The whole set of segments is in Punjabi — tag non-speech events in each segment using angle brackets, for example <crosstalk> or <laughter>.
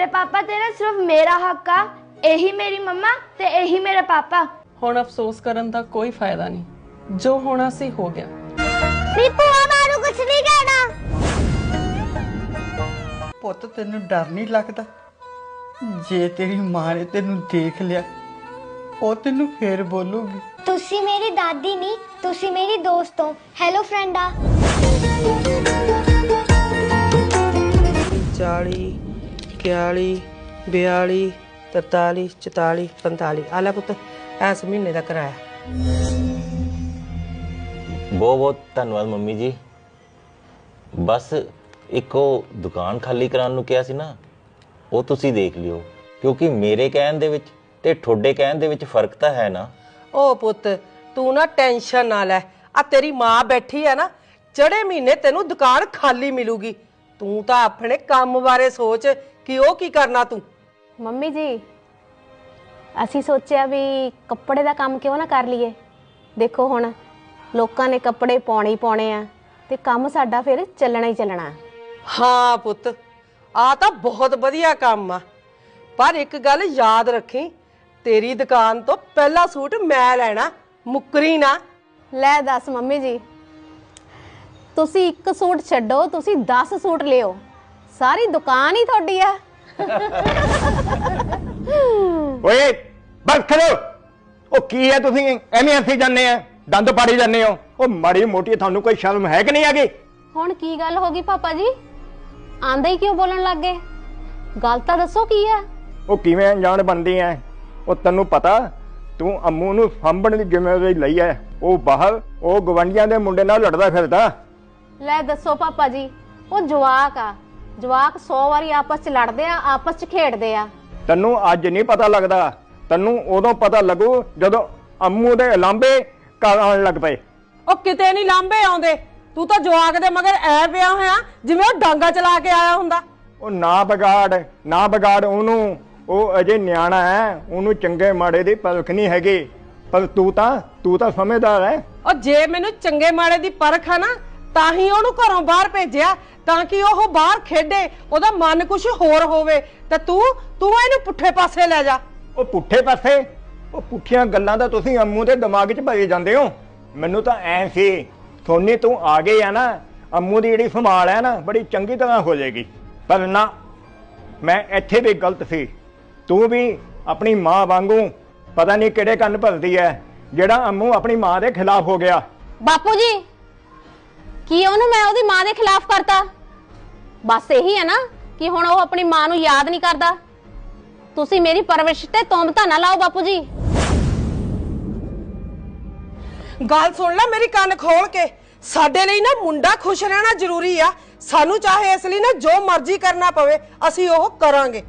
ਮੇਰੇ ਪਾਪਾ ਤੇ ਨਾ ਸਿਰਫ ਮੇਰਾ ਹੱਕ ਆ ਇਹੀ ਮੇਰੀ ਮੰਮਾ ਤੇ ਇਹੀ ਮੇਰਾ ਪਾਪਾ। ਹੁਣ ਅਫਸੋਸ ਕਰਨ ਦਾ ਕੋਈ ਫਾਇਦਾ ਨਹੀਂ। ਜੋ ਹੋਣਾ ਸੀ ਹੋ ਗਿਆ। ਵੀ ਭੂਆ ਮਾਰੂ ਕੁਛ ਨਹੀਂ ਕਹਿਣਾ। ਪੁੱਤ ਤੈਨੂੰ ਡਰ ਨਹੀਂ ਲੱਗਦਾ? ਜੇ ਤੇਰੀ ਮਾਂ ਨੇ ਤੈਨੂੰ ਦੇਖ ਲਿਆ ਉਹ ਤੈਨੂੰ ਫੇਰ ਬੋਲੂਗੀ। ਤੁਸੀਂ ਮੇਰੀ ਦਾਦੀ ਨਹੀਂ ਤੁਸੀਂ ਮੇਰੀ ਦੋਸਤ ਹੋ। ਹੈਲੋ ਫਰੈਂਡਾ 40 41 42 43 44 45 ਆ ਲੈ ਪੁੱਤ ਐਸ ਮਹੀਨੇ ਦਾ ਕਿਰਾਇਆ। ਬਹੁਤ ਬਹੁਤ ਧੰਨਵਾਦ ਮੰਮੀ ਜੀ। ਬਸ ਇੱਕੋ ਦੁਕਾਨ ਖਾਲੀ ਕਰਾਉਣ ਨੂੰ ਕਿਹਾ ਸੀ ਨਾ ਉਹ ਤੁਸੀਂ ਦੇਖ ਲਿਓ। ਕਿਉਂਕਿ ਮੇਰੇ ਕਹਿਣ ਦੇ ਵਿੱਚ ਤੇ ਤੁਹਾਡੇ ਕਹਿਣ ਦੇ ਵਿੱਚ ਫ਼ਰਕ ਤਾਂ ਹੈ ਨਾ। ਓ ਪੁੱਤ ਤੂੰ ਨਾ ਟੈਨਸ਼ਨ ਨਾ ਲੈ। ਆ ਤੇਰੀ ਮਾਂ ਬੈਠੀ ਆ ਨਾ ਚੜੇ ਮਹੀਨੇ ਤੈਨੂੰ ਦੁਕਾਨ ਖਾਲੀ ਮਿਲੂਗੀ ਤੂੰ ਤਾਂ ਆਪਣੇ ਕੰਮ ਬਾਰੇ ਸੋਚ ਕਿ ਉਹ ਕੀ ਕਰਨਾ ਤੂੰ? ਮੰਮੀ ਜੀ ਅਸੀਂ ਸੋਚਿਆ ਵੀ ਕੱਪੜੇ ਦਾ ਕੰਮ ਕਿਉਂ ਨਾ ਕਰ ਲਈਏ? ਦੇਖੋ ਹੁਣ ਲੋਕਾਂ ਨੇ ਕੱਪੜੇ ਪਾਉਣੇ ਹੀ ਪਾਉਣੇ ਆ ਤੇ ਕੰਮ ਸਾਡਾ ਫਿਰ ਚੱਲਣਾ ਹੀ ਚੱਲਣਾ। ਹਾਂ ਪੁੱਤ ਆ ਤਾਂ ਬਹੁਤ ਵਧੀਆ ਕੰਮ ਆ। ਪਰ ਇੱਕ ਗੱਲ ਯਾਦ ਰੱਖੀ ਤੇਰੀ ਦੁਕਾਨ ਤੋਂ ਪਹਿਲਾ ਸੂਟ ਮੈਂ ਲੈਣਾ ਮੁੱਕਰੀ ਨਾ। ਲੈ ਦੱਸ ਮੰਮੀ ਜੀ ਤੁਸੀਂ ਇੱਕ ਸੂਟ ਛੱਡੋ ਤੁਸੀਂ 10 ਸੂਟ ਲਿਓ। ਸਾਰੀ ਦੁਕਾਨ ਹੀ ਤੁਹਾਡੀ ਆ। ਓਏ ਬਸ ਖੜੋ ਉਹ ਕੀ ਹੈ ਤੁਸੀਂ? ਐਵੇਂ ਹੱਥੀ ਜਾਂਦੇ ਆ ਦੰਦ ਪਾੜੀ ਜਾਂਦੇ ਹੋ। ਉਹ ਮਾੜੀ ਮੋਟੀ ਤੁਹਾਨੂੰ ਕੋਈ ਸ਼ਰਮ ਹੈ ਕਿ ਨਹੀਂ ਹੈਗੀ? ਹੁਣ ਕੀ ਗੱਲ ਹੋ ਗਈ ਪਾਪਾ ਜੀ? ਆਂਦੇ ਹੀ ਕਿਉਂ ਬੋਲਣ ਲੱਗ ਗਏ? ਗੱਲ ਤਾਂ ਦੱਸੋ ਕੀ ਆ ਉਹ ਕਿਵੇਂ ਅਣਜਾਣ ਬਣਦੀ ਐ? ਉਹ ਤੈਨੂੰ ਪਤਾ ਤੂੰ ਅੰਮੂ ਨੂੰ ਸਾਂਭਣ ਦੀ ਜ਼ਿੰਮੇਵਾਰੀ ਲਈ ਐ। ਉਹ ਬਾਹਰ ਉਹ ਗਵੰਡੀਆਂ ਦੇ ਮੁੰਡੇ ਨਾਲ ਲੜਦਾ ਫਿਰਦਾ। ਲੈ ਦੱਸੋ ਪਾਪਾ ਜੀ ਉਹ ਜਵਾਕ ਆ। ਜਵਾਕ 100 ਵਾਰੀ ਆਪਸ ਚ ਲੜਦੇ ਆ ਆਪਸ ਚ ਖੇਡਦੇ ਆ। ਤੈਨੂੰ ਅੱਜ ਨਹੀਂ ਪਤਾ ਲੱਗਦਾ। ਤੈਨੂੰ ਉਦੋਂ ਪਤਾ ਲੱਗੂ ਜਦੋਂ ਅੰਮੂ ਦੇ ਲਾਂਬੇ ਘਰ ਆਉਣ ਲੱਗ ਪਏ। ਉਹ ਕਿਤੇ ਨਹੀਂ ਲਾਂਬੇ ਆਉਂਦੇ। ਤੂੰ ਤਾਂ ਜਵਾਕ ਦੇ ਮਗਰ ਐ ਪਿਆ ਹੋਇਆ ਜਿਵੇਂ ਉਹ ਡਾਂਗਾ ਚਲਾ ਕੇ ਆਇਆ ਹੁੰਦਾ। ਉਹ ਨਾ ਵਿਗਾੜ ਨਾ ਵਿਗਾੜ ਉਹਨੂੰ। ਉਹ ਅਜੇ ਨਿਆਣਾ ਹੈ ਉਹਨੂੰ ਚੰਗੇ ਮਾੜੇ ਦੀ ਪਰਖ ਨਹੀਂ ਹੈਗੀ। ਪਰ ਤੂੰ ਤਾਂ ਤੂੰ ਤਾਂ ਸਮਝਦਾਰ ਹੈ। ਉਹ ਜੇ ਮੈਨੂੰ ਚੰਗੇ ਮਾੜੇ ਦੀ ਪਰਖ ਆ ਨਾ ਤਾਂ ਹੀ ਉਹਨੂੰ ਘਰੋਂ ਬਾਹਰ ਭੇਜਿਆ ਤਾਂ ਕਿ ਉਹ ਬਾਹਰ ਖੇਡੇ ਉਹਦਾ ਮਨ ਕੁਝ ਹੋਰ ਹੋਵੇ। ਤੇ ਤੂੰ ਤੂੰ ਇਹਨੂੰ ਪੁੱਠੇ ਪਾਸੇ ਲੈ ਜਾ। ਉਹ ਪੁੱਠੇ ਪਾਸੇ? ਉਹ ਪੁੱਠੀਆਂ ਗੱਲਾਂ ਤਾਂ ਤੁਸੀਂ ਅੰਮੂ ਦੇ ਦਿਮਾਗ 'ਚ ਭਰੇ ਜਾਂਦੇ ਹੋ। ਮੈਨੂੰ ਤਾਂ ਐ ਸੀ ਸੋਨੀ ਤੂੰ ਆ ਗਈ ਆ ਨਾ ਅੰਮੂ ਦੀ ਜਿਹੜੀ ਸੰਭਾਲ ਹੈ ਨਾ ਬੜੀ ਚੰਗੀ ਤਰ੍ਹਾਂ ਹੋ ਜਾਏਗੀ। ਪਰ ਨਾ ਮੈਂ ਇੱਥੇ ਵੀ ਗਲਤ ਸੀ। ਤੂੰ ਵੀ ਆਪਣੀ ਮਾਂ ਵਾਂਗੂ ਪਤਾ ਨਹੀਂ ਕਿਹੜੇ ਕੰਨ ਭਰਦੀ ਐ ਜਿਹੜਾ ਅੰਮੂ ਆਪਣੀ ਮਾਂ ਦੇ ਖਿਲਾਫ ਹੋ ਗਿਆ। ਬਾਪੂ ਜੀ ਕੀ ਉਹਨੂੰ ਮੈਂ ਉਹਦੀ ਮਾਂ ਦੇ ਖਿਲਾਫ ਕਰਤਾ? ਬਸ ਇਹੀ ਹੈ ਨਾ ਕਿ ਹੁਣ ਉਹ ਆਪਣੀ ਮਾਂ ਨੂੰ ਯਾਦ ਨਹੀਂ ਕਰਦਾ। ਤੁਸੀਂ ਮੇਰੀ ਪਰਵਰਿਸ਼ ਤੇ ਤੋਮਤਾ ਨਾ ਲਾਓ ਬਾਪੂ ਜੀ ਗੱਲ ਸੁਣ ਲੈ ਮੇਰੀ ਕੰਨ ਖੋਲ ਕੇ। ਸਾਡੇ ਲਈ ਨਾ ਮੁੰਡਾ ਖੁਸ਼ ਰਹਿਣਾ ਜ਼ਰੂਰੀ ਆ। ਸਾਨੂੰ ਚਾਹੇ ਇਸ ਲਈ ਨਾ ਜੋ ਮਰਜ਼ੀ ਕਰਨਾ ਪਵੇ, ਅਸੀਂ ਉਹ ਕਰਾਂਗੇ।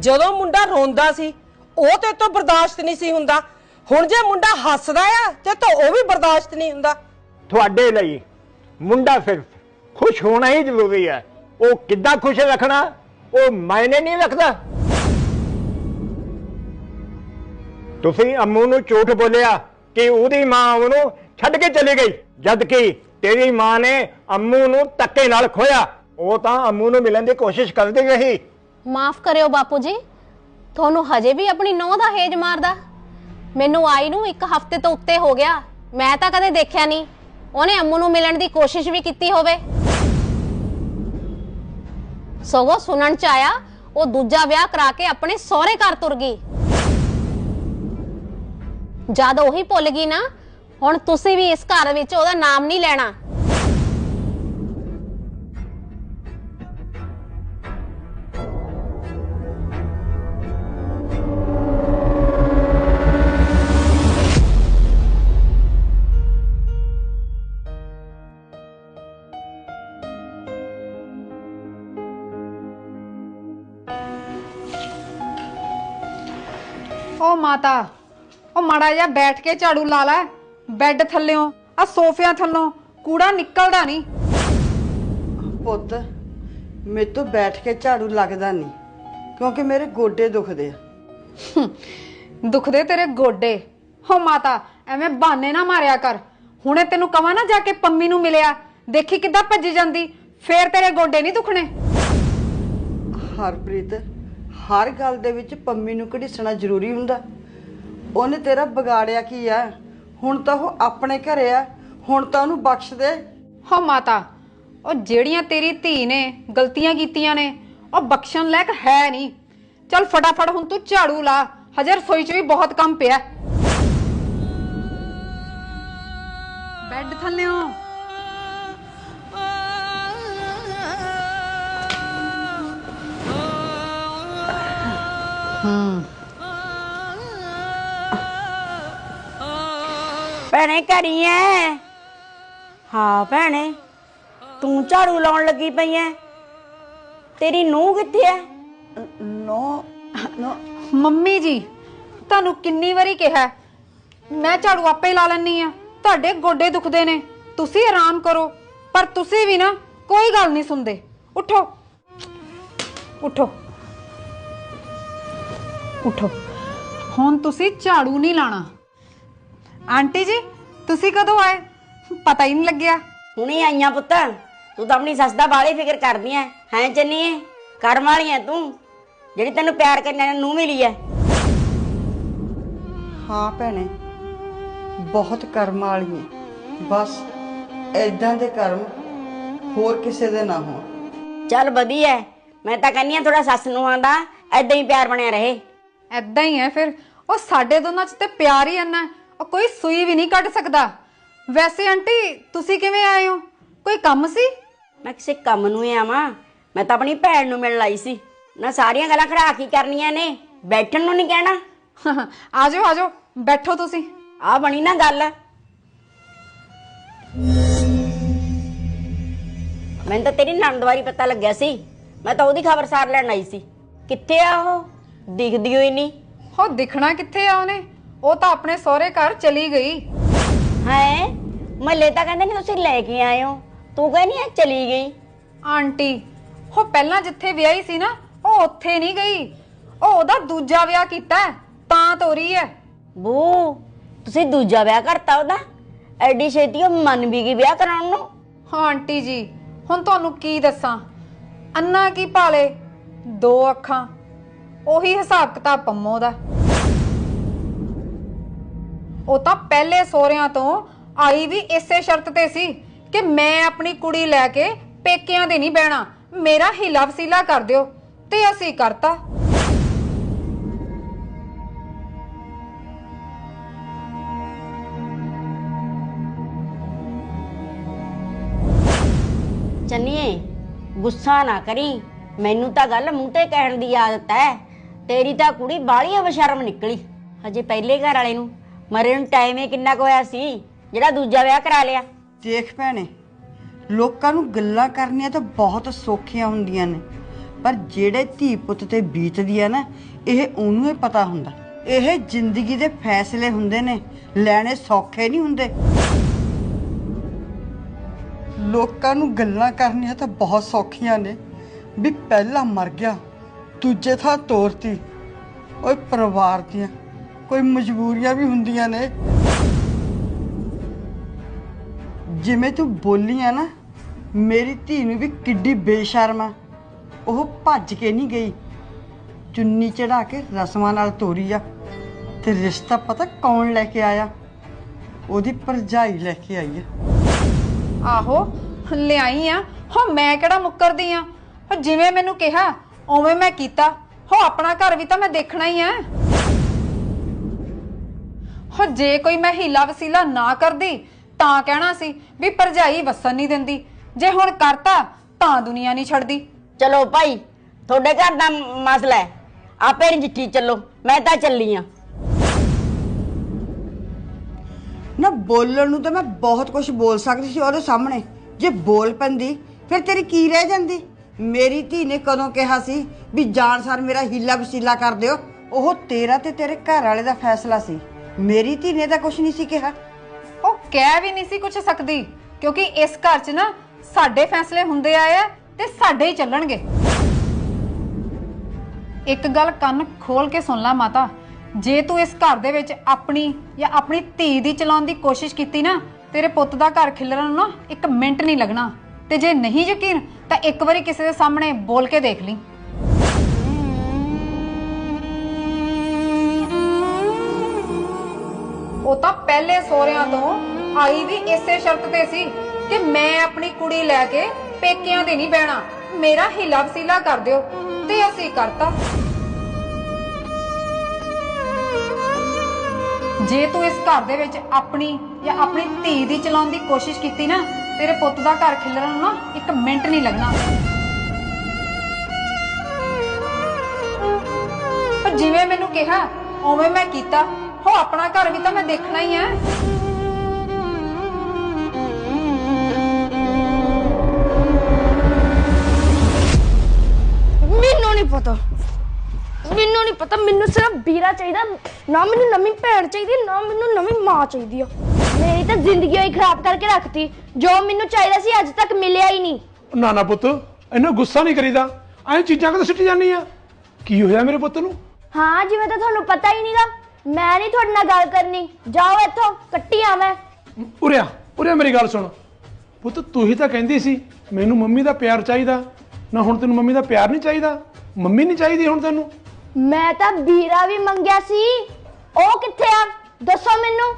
ਜਦੋਂ ਮੁੰਡਾ ਰੋਂਦਾ ਸੀ, ਉਹ ਤੇ ਤੋਂ ਬਰਦਾਸ਼ਤ ਨਹੀਂ ਸੀ ਹੁੰਦਾ। ਹੁਣ ਜੇ ਮੁੰਡਾ ਹੱਸਦਾ ਆ ਤੇ ਤਾਂ ਉਹ ਵੀ ਬਰਦਾਸ਼ਤ ਨਹੀਂ ਹੁੰਦਾ। ਤੁਹਾਡੇ ਲਈ ਮੁੰਡਾ ਸਿਰਫ ਖੁਸ਼ ਹੋਣਾ ਹੀ ਜ਼ਰੂਰੀ ਹੈ। ਉਹ ਕਿੱਦਾਂ ਖੁਸ਼ ਰੱਖਣਾ? ਉਹ ਮਾਇਨੇ ਨਹੀਂ ਰੱਖਦਾ। ਤੁਸੀਂ ਅੰਮੂ ਨੂੰ ਝੂਠ ਬੋਲਿਆ ਕਿ ਉਹਦੀ ਮਾਂ ਉਹਨੂੰ ਛੱਡ ਕੇ ਚਲੀ ਗਈ ਜਦ ਕਿ ਤੇਰੀ ਮਾਂ ਨੇ ਅੰਮੂ ਨੂੰ ਧੱਕੇ ਨਾਲ ਖੋਇਆ ਉਹ ਤਾਂ ਅੰਮੂ ਨੂੰ ਮਿਲਣ ਦੀ ਕੋਸ਼ਿਸ਼ ਕਰਦੀ ਰਹੀ। ਮਾਫ ਕਰਿਓ ਬਾਪੂ ਜੀ ਤੁਹਾਨੂੰ ਹਜੇ ਵੀ ਆਪਣੀ ਨੌਂ ਦਾ ਹੇਜ ਮਾਰਦਾ। ਮੈਨੂੰ ਆਈ ਨੂੰ ਇੱਕ ਹਫ਼ਤੇ ਤੋਂ ਉੱਤੇ ਹੋ ਗਿਆ। ਮੈਂ ਤਾਂ ਕਦੇ ਦੇਖਿਆ ਨਹੀਂ। ਉਹਨੇ ਅੰਮੂ ਨੂੰ ਮਿਲਣ ਦੀ ਕੋਸ਼ਿਸ਼ ਵੀ ਕੀਤੀ ਹੋਵੇ। ਸਗੋਂ ਸੁਣਨ ਚ ਆਇਆ, ਉਹ ਦੂਜਾ ਵਿਆਹ ਕਰਾ ਕੇ ਆਪਣੇ ਸਹੁਰੇ ਘਰ ਤੁਰ ਗਈ। ਜਦ ਉਹੀ ਭੁੱਲ ਗਈ ਨਾ, ਹੁਣ ਤੁਸੀਂ ਵੀ ਇਸ ਘਰ ਵਿੱਚ ਉਹਦਾ ਨਾਮ ਨਹੀਂ ਲੈਣਾ। ਮਾਤਾ ਓ ਮਾੜਾ ਜਿਹਾ ਬੈਠ ਕੇ ਝਾੜੂ ਲਾ ਲੈ। ਬੈੱਡ ਥੱਲਿਓਂ ਆ ਸੋਫਿਆਂ ਥੱਲੋਂ। ਕੂੜਾ ਨਿਕਲਦਾ ਨਹੀਂ। ਪੁੱਤ ਮੇਰੇ ਤੋਂ ਬੈਠ ਕੇ ਝਾੜੂ ਲੱਗਦਾ ਨਹੀਂ ਕਿਉਂਕਿ ਮੇਰੇ ਗੋਡੇ ਦੁਖਦੇ ਆ। ਦੁਖਦੇ ਤੇਰੇ ਗੋਡੇ। ਹੋ ਮਾਤਾ ਐਵੇਂ ਬਹਾਨੇ ਨਾ ਮਾਰਿਆ ਕਰ। ਹੁਣੇ ਤੈਨੂੰ ਕਵਾਂ ਨਾ ਜਾ ਕੇ ਪੰਮੀ ਨੂੰ ਮਿਲਿਆ। ਦੇਖੀ ਕਿੱਦਾਂ ਭੱਜ ਜਾਂਦੀ। ਫੇਰ ਤੇਰੇ ਗੋਡੇ ਨਹੀਂ ਦੁਖਣੇ। ਹਰਪ੍ਰੀਤ ਹਰ ਗੱਲ ਦੇ ਵਿੱਚ ਪੰਮੀ ਨੂੰ ਘੜੀਸਣਾ ਜ਼ਰੂਰੀ ਹੁੰਦਾ। ਉਹਨੇ ਤੇਰਾ ਵਿਗਾੜਿਆ ਕੀ ਆ? ਹੁਣ ਤਾਂ ਉਹ ਆਪਣੇ ਘਰੇ ਆ। ਹੁਣ ਤਾਂ ਉਹਨੂੰ ਬਖਸ਼ ਦੇ। ਹੋ ਮਾਤਾ ਉਹ ਜਿਹੜੀਆਂ ਤੇਰੀ ਧੀ ਨੇ ਗਲਤੀਆਂ ਕੀਤੀਆਂ ਨੇ ਉਹ ਬਖਸ਼ਣ ਲਾਇਕ ਹੈ ਨਹੀਂ। ਚੱਲ ਫਟਾਫਟ ਹੁਣ ਤੂੰ ਝਾੜੂ ਲਾ। ਹਜੇ ਰਸੋਈ 'ਚ ਵੀ ਬਹੁਤ ਕੰਮ ਪਿਆ। ਬੈੱਡ ਥੱਲਿਓ। ਭੈਣੇ ਘਰੀ ਐ? ਹਾਂ ਭੈਣੇ ਤੂੰ ਝਾੜੂ ਲਾਉਣ ਲੱਗੀ ਪਈ ਐ। ਤੇਰੀ ਨੂੰਹ ਕਿੱਥੇ ਐ? ਨੋ ਨੋ। ਮੰਮੀ ਜੀ ਤੁਹਾਨੂੰ ਕਿੰਨੀ ਵਾਰੀ ਕਿਹਾ ਮੈਂ ਝਾੜੂ ਆਪੇ ਲਾ ਲੈਣੀ ਆ ਤੁਹਾਡੇ ਗੋਡੇ ਦੁਖਦੇ ਨੇ ਤੁਸੀਂ ਆਰਾਮ ਕਰੋ ਪਰ ਤੁਸੀਂ ਵੀ ਨਾ ਕੋਈ ਗੱਲ ਨਹੀਂ ਸੁਣਦੇ। ਉਠੋ। ਉਠੋ। ਉਠੋ। ਹੁਣ ਤੁਸੀਂ ਝਾੜੂ ਨਹੀਂ ਲਾਣਾ। ਆਂਟੀ ਜੀ ਤੁਸੀਂ ਕਦੋਂ ਆਏ? ਪਤਾ ਹੀ ਨਹੀਂ ਲੱਗਿਆ। ਹੁਣੇ ਆਈਆਂ ਪੁੱਤ। ਤੂੰ ਤਾਂ ਆਪਣੀ ਸੱਸ ਦਾ ਬਾਲੇ ਫਿਕਰ ਕਰਦੀ ਐ। ਹੈ ਚੰਨੀਏ ਕਰਮ ਵਾਲੀ ਐ ਤੂੰ? ਜਿਹੜੀ ਤੈਨੂੰ ਪਿਆਰ ਕਰਨ ਨੂੰਹ ਮਿਲੀ ਐ। ਹਾਂ ਭੈਣੇ ਬਹੁਤ ਕਰਮ ਵਾਲੀ ਹੈ ਬਸ ਐਦਾਂ ਦੇ ਕਰਮ ਹੋਰ ਕਿਸੇ ਦੇ ਨਾ ਹੋਣ। ਚੱਲ ਵਧੀਆ ਐ। ਮੈਂ ਤਾਂ ਕਹਿੰਨੀ ਆ ਥੋੜਾ ਸੱਸ ਨੂੰ ਆਂਦਾ ਐਦਾਂ ਹੀ ਪਿਆਰ ਬਣਿਆ ਰਹੇ। ਐਦਾਂ ਹੀ ਹੈ ਫਿਰ। ਉਹ ਸਾਡੇ ਦੋਨਾਂ 'ਚ ਤੇ ਪਿਆਰ ਹੀ ਹੈ, ਉਹ ਕੋਈ ਸੂਈ ਵੀ ਨਹੀਂ ਕੱਢ ਸਕਦਾ। ਵੈਸੇ ਆਂਟੀ ਤੁਸੀਂ ਕਿਵੇਂ ਆਏ ਹੋ? ਕੋਈ ਕੰਮ ਸੀ? ਮੈਂ ਕਿਸੇ ਕੰਮ ਨੂੰ ਹੀ ਆਵਾਂ। ਮੈਂ ਤਾਂ ਆਪਣੀ ਭੈਣ ਨੂੰ ਮਿਲਣ ਆਈ ਸੀ। ਨਾ ਸਾਰੀਆਂ ਗੱਲਾਂ ਖੜਾ ਕੀ ਕਰਨੀਆਂ ਨੇ। ਬੈਠਣ ਨੂੰ ਨਹੀਂ ਕਹਿਣਾ। <laughs> ਆਜੋ ਆਜੋ ਬੈਠੋ ਤੁਸੀਂ। ਆ ਬਣੀ ਨਾ ਗੱਲ। ਮੈਨੂੰ ਤਾਂ ਤੇਰੀ ਨਣਦ ਵਾਰੀ ਪਤਾ ਲੱਗਿਆ ਸੀ। ਮੈਂ ਤਾਂ ਉਹਦੀ ਖਬਰ ਸਾਰ ਲੈਣ ਆਈ ਸੀ। ਕਿੱਥੇ ਆ ਉਹ? ਦਿਖਦੀ ਹੋਈ ਨਹੀਂ। ਹੋ ਦਿਖਣਾ ਕਿੱਥੇ ਆ ਉਹਨੇ? ਉਹ ਤਾਂ ਆਪਣੇ ਸਹੁਰੇ ਘਰ ਚਲੀ ਗਈ। ਹੈ? ਮੱਲੇ ਤਾਂ ਕਹਿੰਦੇ ਨੇ ਤੁਸੀਂ ਲੈ ਕੇ ਆਏ ਹੋ। ਤੂੰ ਕਹਿੰਦੀ ਆ ਚਲੀ ਗਈ। ਆਂਟੀ ਉਹ ਪਹਿਲਾਂ ਜਿੱਥੇ ਵਿਆਹੀ ਸੀ ਨਾ ਉਹ ਉੱਥੇ ਨਹੀਂ ਗਈ। ਉਹ ਉਹਦਾ ਦੂਜਾ ਵਿਆਹ ਕੀਤਾ ਹੈ, ਤਾਂ ਤੋਰੀ ਹੈ ਬੂ ਤੁਸੀਂ ਦੂਜਾ ਵਿਆਹ ਕਰਤਾ ਉਹਦਾ? ਐਡੀ ਛੇਤੀ ਉਹ ਮੰਨ ਵੀ ਗਈ ਵਿਆਹ ਕਰਾਉਣ ਨੂੰ? ਹਾਂ ਆਂਟੀ ਜੀ ਹੁਣ ਤੁਹਾਨੂੰ ਕੀ ਦੱਸਾਂ? ਅੰਨਾ ਕੀ ਭਾਲੇ? ਦੋ ਅੱਖਾਂ। ਉਹੀ ਹਿਸਾਬ ਕਿਤਾਬ ਪੰਮੋ ਦਾ। ਉਹ ਤਾਂ ਪਹਿਲੇ ਸੋਹਰਿਆਂ ਤੋਂ ਆਈ ਵੀ ਇਸੇ ਸ਼ਰਤ ਤੇ ਸੀ ਕਿ ਮੈਂ ਆਪਣੀ ਕੁੜੀ ਲੈ ਕੇ ਪੇਕਿਆਂ ਦੇ ਨਹੀਂ ਬਹਿਣਾ। ਮੇਰਾ ਹੀਲਾ ਵਸੀਲਾ ਕਰ ਦਿਓ ਤੇ ਅਸੀਂ ਕਰਤਾ। ਚੰਨੀਏ, ਗੁੱਸਾ ਨਾ ਕਰੀ। ਮੈਨੂੰ ਤਾਂ ਗੱਲ ਮੂੰਹ ਤੇ ਕਹਿਣ ਦੀ ਆਦਤ ਹੈ। ਤੇਰੀ ਤਾਂ ਕੁੜੀ ਬਾਹਲੀ ਬਸ਼ਰਮ ਨਿਕਲੀ। ਹਜੇ ਪਹਿਲੇ ਘਰ ਵਾਲੇ ਨੂੰ ਮਰੇ ਨੂੰ ਟਾਈਮ ਹੀ ਕਿੰਨਾ ਕੁ ਹੋਇਆ ਸੀ? ਜਿਹੜਾ ਦੂਜਾ ਵਿਆਹ ਕਰਾ ਲਿਆ। ਦੇਖ ਭੈਣੇ, ਲੋਕਾਂ ਨੂੰ ਗੱਲਾਂ ਕਰਨੀਆਂ ਤਾਂ ਬਹੁਤ ਸੌਖੀਆਂ ਹੁੰਦੀਆਂ ਨੇ। ਪਰ ਜਿਹੜੇ ਧੀ ਪੁੱਤ ਤੇ ਬੀਤਦੀ ਆ ਨਾ, ਇਹ ਉਹਨੂੰ ਹੀ ਪਤਾ ਹੁੰਦਾ। ਇਹ ਜ਼ਿੰਦਗੀ ਦੇ ਫੈਸਲੇ ਹੁੰਦੇ ਨੇ, ਲੈਣੇ ਸੌਖੇ ਨਹੀਂ ਹੁੰਦੇ। ਲੋਕਾਂ ਨੂੰ ਗੱਲਾਂ ਕਰਨੀਆਂ ਤਾਂ ਬਹੁਤ ਸੌਖੀਆਂ ਨੇ। ਵੀ ਪਹਿਲਾ ਮਰ ਗਿਆ, ਦੂਜੇ ਥਾਂ ਤੋਰਤੀ, ਓਏ ਪਰਿਵਾਰ ਦੀਆਂ। ਕੋਈ ਮਜਬੂਰੀਆਂ ਵੀ ਹੁੰਦੀਆਂ ਨੇ। ਜਿਵੇਂ ਤੂੰ ਬੋਲੀ ਆ ਨਾ, ਮੇਰੀ ਧੀ ਨੂੰ ਵੀ ਕਿੱਡੀ ਬੇਸ਼ਰਮ ਆ। ਉਹ ਭੱਜ ਕੇ ਨਹੀਂ ਗਈ। ਚੁੰਨੀ ਚੜਾ ਕੇ ਰਸਮਾਂ ਨਾਲ ਤੋਰੀ ਆ। ਤੇ ਰਿਸ਼ਤਾ ਪਤਾ ਕੌਣ ਲੈ ਕੇ ਆਇਆ? ਉਹਦੀ ਭਰਜਾਈ ਲੈ ਕੇ ਆਈ ਆ। ਆਹੋ, ਲਿਆਈ ਆ। ਹੋ ਮੈਂ ਕਿਹੜਾ ਮੁੱਕਰਦੀ ਆ? ਜਿਵੇਂ ਮੈਨੂੰ ਕਿਹਾ, ਉਵੇਂ ਮੈਂ ਕੀਤਾ। ਹੋ ਆਪਣਾ ਘਰ ਵੀ ਤਾਂ ਮੈਂ ਦੇਖਣਾ ਹੀ ਆ। ਹੋ ਜੇ ਕੋਈ ਮੈਂ ਹੀਲਾ ਵਸੀਲਾ ਨਾ ਕਰਦੀ ਤਾਂ ਕਹਿਣਾ ਸੀ ਵੀ ਭਰਜਾਈ ਵਸਣ ਨਹੀਂ ਦਿੰਦੀ। ਜੇ ਹੁਣ ਕਰਤਾ ਤਾਂ ਦੁਨੀਆ ਨਹੀਂ ਛੱਡਦੀ। ਚਲੋ ਭਾਈ ਤੁਹਾਡੇ ਘਰ ਦਾ ਮਸਲਾ ਹੈ। ਆਪੇ ਨਜਿੱਠੀ ਚੱਲੋ ਮੈਂ ਤਾਂ ਚੱਲੀ ਆ। ਨਾ ਬੋਲਣ ਨੂੰ ਤਾਂ ਮੈਂ ਬਹੁਤ ਕੁਝ ਬੋਲ ਸਕਦੀ ਸੀ ਉਹਦੇ ਸਾਹਮਣੇ। ਜੇ ਬੋਲ ਪੈਂਦੀ ਫਿਰ ਤੇਰੀ ਕੀ ਰਹਿ ਜਾਂਦੀ? ਮੇਰੀ ਧੀ ਨੇ ਕਦੋਂ ਕਿਹਾ ਸੀ ਵੀ ਜਾਣ ਸਾਰ ਮੇਰਾ ਹੀਲਾ ਵਸੀਲਾ ਕਰ ਦਿਓ? ਉਹ ਤੇਰਾ ਤੇ ਤੇਰੇ ਘਰ ਵਾਲੇ ਦਾ ਫੈਸਲਾ ਸੀ। ਮੇਰੀ ਧੀ ਨੇ ਤਾਂ ਕੁਝ ਨਹੀਂ ਸੀ ਕਿਹਾ। ਉਹ ਕਹਿ ਵੀ ਨਹੀਂ ਸੀ ਕੁਛ ਸਕਦੀ, ਕਿਉਂਕਿ ਇਸ ਘਰ 'ਚ ਨਾ ਸਾਡੇ ਫੈਸਲੇ ਹੁੰਦੇ ਆਏ ਆ ਤੇ ਸਾਡੇ ਹੀ ਚੱਲਣਗੇ। ਇੱਕ ਗੱਲ ਕੰਨ ਖੋਲ ਕੇ ਸੁਣ ਲੈ ਮਾਤਾ, ਜੇ ਤੂੰ ਇਸ ਘਰ ਦੇ ਵਿੱਚ ਆਪਣੀ ਜਾਂ ਆਪਣੀ ਧੀ ਦੀ ਚਲਾਉਣ ਦੀ ਕੋਸ਼ਿਸ਼ ਕੀਤੀ ਨਾ, ਤੇਰੇ ਪੁੱਤ ਦਾ ਘਰ ਖਿਲਰਨ ਨੂੰ ਨਾ ਇੱਕ ਮਿੰਟ ਨਹੀਂ ਲੱਗਣਾ। ਤੇ ਜੇ ਨਹੀਂ ਯਕੀਨ, ਤਾਂ ਇੱਕ ਵਾਰੀ ਕਿਸੇ ਦੇ ਸਾਹਮਣੇ ਬੋਲ ਕੇ ਦੇਖ ਲਈ। ਉਹ ਤਾਂ ਪਹਿਲੇ ਸੋਹਰਿਆਂ ਤੋਂ ਆਈ ਵੀ ਇਸੇ ਸ਼ਰਤ ਤੇ ਸੀ ਕਿ ਮੈਂ ਆਪਣੀ ਕੁੜੀ ਲੈ ਕੇ ਪੇਕਿਆਂ ਦੇ ਨਹੀਂ ਬਹਿਣਾ। ਮੇਰਾ ਹਿਲਾ ਵਸੀਲਾ ਕਰ ਦਿਓ ਤੇ ਅਸੀਂ ਕਰਤਾ। ਜੇ ਤੂੰ ਇਸ ਘਰ ਦੇ ਵਿੱਚ ਆਪਣੀ ਜਾਂ ਆਪਣੀ ਧੀ ਦੀ ਚਲਾਉਣ ਦੀ ਕੋਸ਼ਿਸ਼ ਕੀਤੀ ਨਾ, ਤੇਰੇ ਪੁੱਤ ਦਾ ਘਰ ਖਿਲਰਨ ਨੂੰ ਨਾ ਇੱਕ ਮਿੰਟ ਨਹੀਂ ਲੱਗਣਾ। ਪਰ ਜਿਵੇਂ ਮੈਨੂੰ ਕਿਹਾ, ਉਵੇਂ ਮੈਂ ਕੀਤਾ। ਹੋ ਆਪਣਾ ਘਰ ਵੀ ਤਾਂ ਮੈਂ ਦੇਖਣਾ ਹੀ ਹੈ ਮੈਨੂੰ ਨਹੀਂ ਪਤਾ। ਮੈਨੂੰ ਨਹੀਂ ਪਤਾ ਮੈਨੂੰ ਸਿਰਫ ਵੀਰਾ ਚਾਹੀਦਾ ਨਾ ਮੈਨੂੰ ਨਵੀਂ ਭੈਣ ਚਾਹੀਦੀ ਨਾ ਮੈਨੂੰ ਨਵੀਂ ਮਾਂ ਚਾਹੀਦੀ ਆ। ਮੇਰੀ ਤਾਂ ਜ਼ਿੰਦਗੀ ਹੀ ਖਰਾਬ ਕਰਕੇ ਰੱਖਤੀ ਜੋ ਮੈਨੂੰ ਚਾਹੀਦਾ ਸੀ ਅੱਜ ਤੱਕ ਮਿਲਿਆ ਹੀ ਨਹੀਂ। ਨਾ ਨਾ ਪੁੱਤ ਇਹਨੂੰ ਗੁੱਸਾ ਨਹੀਂ ਕਰੀਦਾ। ਐਂ ਚੀਜ਼ਾਂ ਕਦੋਂ ਸਿੱਟੀ ਜਾਂਦੀ ਆ? ਕੀ ਹੋਇਆ ਮੇਰੇ ਪੁੱਤ ਨੂੰ? ਹਾਂ ਜਿਵੇਂ ਤਾਂ ਤੁਹਾਨੂੰ ਪਤਾ ਹੀ ਨਹੀਂਗਾ ਮੈਂ ਨਹੀਂ ਤੁਹਾਡੇ ਨਾਲ ਗੱਲ ਕਰਨੀ। ਜਾਓ ਇੱਥੋਂ ਕੱਟੀ ਆ ਮੈਂ ਉਰਿਆ ਉਰਿਆ ਮੇਰੀ ਗੱਲ ਸੁਣ। ਪੁੱਤ ਤੂੰ ਹੀ ਤਾਂ ਕਹਿੰਦੀ ਸੀ ਮੈਨੂੰ ਮੰਮੀ ਦਾ ਪਿਆਰ ਚਾਹੀਦਾ। ਨਾ ਹੁਣ ਤੈਨੂੰ ਮੰਮੀ ਦਾ ਪਿਆਰ ਨਹੀਂ ਚਾਹੀਦਾ? ਮੰਮੀ ਨਹੀਂ ਚਾਹੀਦੀ ਹੁਣ ਤੈਨੂੰ? ਮੈਂ ਤਾਂ ਵੀਰਾ ਵੀ ਮੰਗਿਆ ਸੀ। ਉਹ ਕਿੱਥੇ ਆ? ਦੱਸੋ ਮੈਨੂੰ।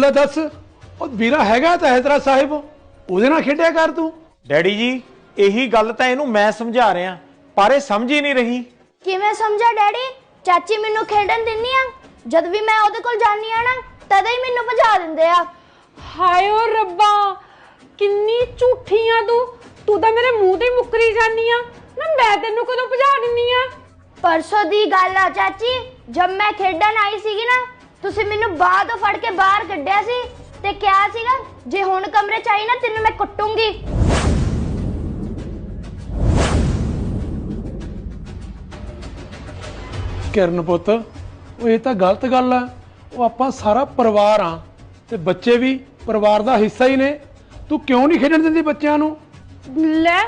ਲੈ ਦੱਸ ਉਹ ਵੀਰਾ ਹੈਗਾ ਤਾਂ ਹੈ ਤੇਰਾ ਸਾਹਿਬ। ਉਹਦੇ ਨਾਲ ਖੇਡਿਆ ਕਰ ਤੂੰ। ਡੈਡੀ ਜੀ ਇਹੀ ਗੱਲ ਤਾਂ ਇਹਨੂੰ ਮੈਂ ਸਮਝਾ ਰਿਹਾ ਪਰ ਇਹ ਸਮਝ ਹੀ ਨਹੀਂ ਰਹੀ। ਕਿਵੇਂ ਸਮਝਾ ਡੈਡੀ? ਚਾਚੀ ਮੈਨੂੰ ਖੇਡਣ ਦਿੰਨੀ ਆ। ਜਦ ਵੀ ਮੈਂ ਉਹਦੇ ਕੋਲ ਜਾਂਦੀ ਆ ਨਾ ਤਦ ਹੀ ਮੈਨੂੰ ਭਜਾ ਦਿੰਦੇ ਆ। ਹਾਏ ਓ ਰੱਬਾ ਕਿੰਨੀ ਝੂਠੀ ਆ ਤੂੰ। ਤੂੰ ਤਾਂ ਮੇਰੇ ਮੂੰਹ ਤੇ ਮੁੱਕਰੀ ਜਾਨੀ ਆ। ਨਾ ਮੈਂ ਤੈਨੂੰ ਕਦੋਂ ਭਜਾ ਦਿੰਨੀ ਆ? ਪਰਸੋਂ ਦੀ ਗੱਲ ਆ ਚਾਚੀ। ਜਦ ਮੈਂ ਖੇਡਣ ਆਈ ਸੀਗੀ ਨਾ ਤੁਸੀਂ ਮੈਨੂੰ ਬਾਹਰ ਤੋਂ ਫੜ ਕੇ ਬਾਹਰ ਕੱਢਿਆ ਸੀ ਤੇ ਕਿਹਾ ਸੀਗਾ ਜੇ ਹੁਣ ਕਮਰੇ ਚ ਆਈ ਨਾ ਤੈਨੂੰ ਮੈਂ ਕੁੱਟੂੰਗੀ। ਕਿਰਨ ਪੁੱਤ ਉਹ ਇਹ ਤਾਂ ਗਲਤ ਗੱਲ ਆ। ਉਹ ਆਪਾਂ ਸਾਰਾ ਪਰਿਵਾਰ ਆ ਤੇ ਬੱਚੇ ਵੀ ਪਰਿਵਾਰ ਦਾ ਹਿੱਸਾ ਹੀ ਨੇ। ਤੂੰ ਕਿਉਂ ਨਹੀਂ ਖੇਡਣ ਦਿੰਦੀ ਬੱਚਿਆਂ ਨੂੰ? ਲੈ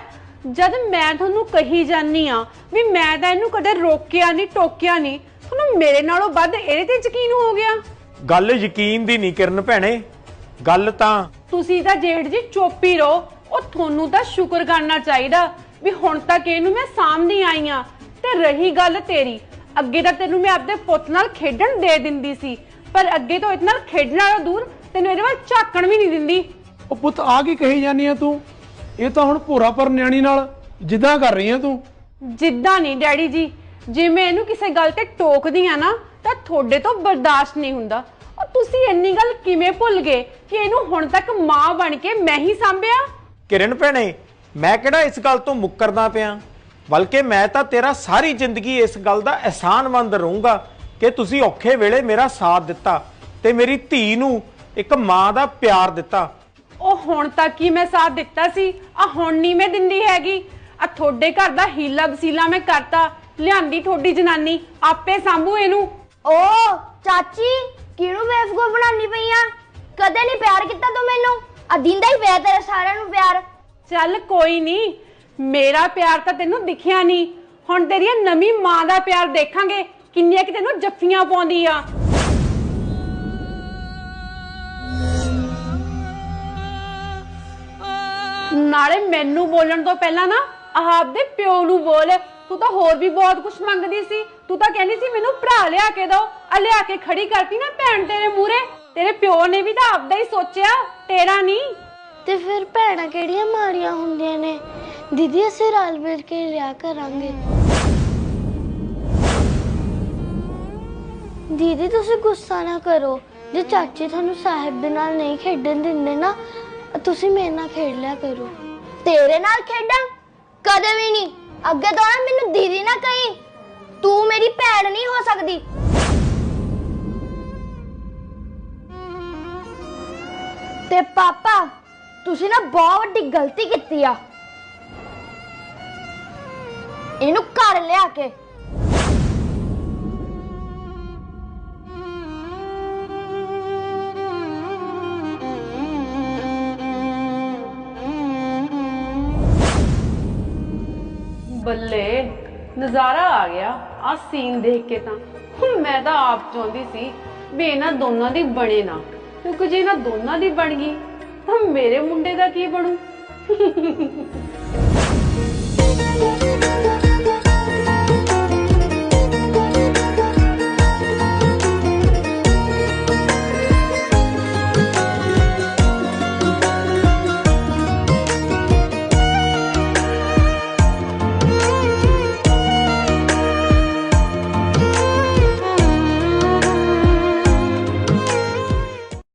ਜਦ ਮੈਂ ਤੁਹਾਨੂੰ ਕਹੀ ਜਾਨੀ ਆ ਵੀ ਮੈਂ ਤਾਂ ਇਹਨੂੰ ਕਦੇ ਰੋਕਿਆ ਨਹੀਂ ਟੋਕਿਆ ਨਹੀਂ ਤੁਹਾਨੂੰ ਮੇਰੇ ਨਾਲੋਂ ਵੱਧ ਇਹਦੇ ਤੇ ਯਕੀਨ ਹੋ ਗਿਆ? ਗੱਲ ਯਕੀਨ ਦੀ ਨਹੀਂ ਕਿਰਨ ਭੈਣੇ। ਗੱਲ ਤਾਂ ਤੁਸੀਂ ਤਾਂ ਜੇਠ ਜੀ ਚੁੱਪ ਹੀ ਰਹੋ। ਉਹ ਤੁਹਾਨੂੰ ਤਾਂ ਸ਼ੁਕਰ ਕਰਨਾ ਚਾਹੀਦਾ ਵੀ ਹੁਣ ਤੱਕ ਇਹਨੂੰ ਮੈਂ ਸਾਹਮਣੇ ਆਈ ਆ। ਤੇ ਰਹੀ ਗੱਲ ਤੇਰੀ ਅੱਗੇ ਤਾਂ ਤੈਨੂੰ ਮੈਂ ਆਪਣੇ ਪੁੱਤ ਨਾਲ ਖੇਡਣ ਦੇ ਦਿੰਦੀ ਸੀ ਪਰ ਅੱਗੇ ਤੋਂ ਇਹਦੇ ਨਾਲ ਖੇਡਣ ਦੂਰ ਤੈਨੂੰ ਇਹਦੇ ਵੱਲ ਝਾਕਣ ਵੀ ਨਹੀਂ ਦਿੰਦੀ। ਉਹ ਪੁੱਤ ਆ ਕੀ ਕਹੀ ਜਾਨੀ ਆ ਤੂੰ? ਇਹ ਤਾਂ ਹੁਣ ਭੋਰਾ ਪਰ ਨਿਆਣੀ ਨਾਲ ਜਿੱਦਾਂ ਕਰ ਰਹੀ ਆ ਤੂੰ। ਜਿੱਦਾਂ ਨਹੀਂ ਡੈਡੀ ਜੀ। ਜੇ ਮੈਂ ਇਹਨੂੰ ਕਿਸੇ ਗੱਲ ਤੇ ਟੋਕਦੀ ਆ ਨਾ ਤਾਂ ਤੁਹਾਡੇ ਤੋਂ ਬਰਦਾਸ਼ਤ ਨਹੀਂ ਹੁੰਦਾ। ਉਹ ਤੁਸੀਂ ਇੰਨੀ ਗੱਲ ਕਿਵੇਂ ਭੁੱਲ ਗਏ ਕਿ ਇਹਨੂੰ ਹੁਣ ਤੱਕ ਮਾਂ ਬਣ ਕੇ ਮੈਂ ਹੀ ਸੰਭਿਆ? ਕਿਰਨ ਭੈਣੇ ਮੈਂ ਕਿਹੜਾ ਇਸ ਗੱਲ ਤੋਂ ਮੁੱਕਰਦਾ ਪਿਆ? ਬਲਕਿ ਮੈਂ ਤਾਂ ਤੇਰਾ ਸਾਰੀ ਜ਼ਿੰਦਗੀ ਇਸ ਗੱਲ ਦਾ ਅਹਿਸਾਨਮੰਦ ਰਹੂੰਗਾ ਕਿ ਤੁਸੀਂ ਔਖੇ ਵੇਲੇ ਮੇਰਾ ਸਾਥ ਦਿੱਤਾ ਤੇ ਮੇਰੀ ਧੀ ਨੂੰ ਇੱਕ ਮਾਂ ਦਾ ਪਿਆਰ ਦਿੱਤਾ। ਉਹ ਹੁਣ ਤੱਕ ਹੀ ਮੈਂ ਸਾਥ ਦਿੱਤਾ ਸੀ? ਆ ਹੁਣ ਨਹੀਂ ਮੈਂ ਦਿੰਦੀ ਹੈਗੀ। ਆ ਤੁਹਾਡੇ ਘਰ ਦਾ ਹੀਲਾ ਵਸੀਲਾ ਮੈਂ ਕਰਤਾ। ਲਿਆਂਦੀ ਤੁਹਾਡੀ ਜਨਾਨੀ ਆਪੇ ਸੰਭੂ ਇਹਨੂੰ। ਓ ਚਾਚੀ ਕਿਹਨੂੰ ਬੇਵਕੂਫ ਬਣਾਉਣੀ ਪਈਆਂ ਕਦੇ ਨਹੀਂ ਪਿਆਰ ਕੀਤਾ ਤੂੰ ਮੈਨੂੰ? ਆ ਦਿੰਦਾ ਹੀ ਪਿਆ ਤੇਰੇ ਸਾਰਿਆਂ ਨੂੰ ਪਿਆਰ। ਚੱਲ ਕੋਈ ਨਹੀਂ ਮੇਰਾ ਪਿਆਰ ਤਾਂ ਤੈਨੂੰ ਦਿਖਿਆ ਨਹੀਂ। ਹੁਣ ਤੇਰੀ ਇਹ ਨਵੀਂ ਮਾਂ ਦਾ ਪਿਆਰ ਦੇਖਾਂਗੇ, ਕਿੰਨੀਆਂ ਕਿ ਤੈਨੂੰ ਜੱਫੀਆਂ ਪਾਉਂਦੀ ਆ। ਨਾਲੇ ਮੈਨੂੰ ਬੋਲਣ ਤੋਂ ਪਹਿਲਾਂ ਨਾ ਆਪਦੇ ਪਿਓ ਨੂੰ ਬੋਲ। ਤੂੰ ਤਾਂ ਹੋਰ ਵੀ ਬਹੁਤ ਕੁਝ ਮੰਗਦੀ ਸੀ। ਤੂੰ ਤਾਂ ਕਹਿੰਦੀ ਸੀ ਮੈਨੂੰ ਭਰਾ ਲਿਆ ਕੇ ਦੋ। ਆ ਲਿਆ ਕੇ ਖੜੀ ਕਰਤੀ ਨਾ ਭੈਣ ਤੇਰੇ ਮੂਰੇ ਤੇਰੇ ਪਿਓ ਨੇ ਵੀ ਤਾਂ ਆਪਦਾ ਹੀ ਸੋਚਿਆ, ਤੇਰਾ ਨਹੀਂ। ਤੇ ਫਿਰ ਭੈਣਾਂ ਕਿਹੜੀਆਂ ਮਾੜੀਆਂ ਹੁੰਦੀਆਂ ਨੇ? ਦੀਦੀ, ਅਸੀਂ ਰਲ ਮਿਲ ਕੇ ਰਿਹਾ ਕਰਾਂਗੇ। ਦੀਦੀ, ਤੁਸੀਂ ਗੁੱਸਾ ਨਾ ਕਰੋ। ਜੇ ਚਾਚੀ ਤੁਹਾਨੂੰ ਸਾਹਿਬ ਦੇ ਨਾਲ ਨਹੀਂ ਖੇਡਣ ਦਿੰਦੇ ਨਾ, ਤੁਸੀਂ ਮੇਰੇ ਨਾਲ ਖੇਡ ਲਿਆ ਕਰੋ। ਤੇਰੇ ਨਾਲ ਖੇਡਾਂ? ਕਦੇ ਵੀ ਨਹੀਂ। ਅੱਗੇ ਤੋਂ ਨਾ ਮੈਨੂੰ ਦੀਦੀ ਨਾ ਕਹੀਂ। ਤੂੰ ਮੇਰੀ ਭੈਣ ਨਹੀਂ ਹੋ ਸਕਦੀ। ਤੇ ਪਾਪਾ, ਤੁਸੀਂ ਨਾ ਬਹੁਤ ਵੱਡੀ ਗਲਤੀ ਕੀਤੀ ਆ। ਇਹਨੂੰ ਘਰ ਲਿਆ ਕੇ। ਬੱਲੇ, ਨਜ਼ਾਰਾ ਆ ਗਿਆ ਆ ਸੀਨ ਦੇਖ ਕੇ ਤਾਂ। ਹੁਣ ਮੈਂ ਤਾਂ ਆਪ ਚਾਹੁੰਦੀ ਸੀ ਵੀ ਇਹਨਾਂ ਦੋਨਾਂ ਦੀ ਬਣੇ ਨਾ। ਕਿਉਂਕਿ ਜੇ ਇਹਨਾਂ ਦੋਨਾਂ ਦੀ ਬਣ ਗਈ, ਤਾਂ ਮੇਰੇ ਮੁੰਡੇ ਦਾ ਕੀ ਬਣੂ? <laughs>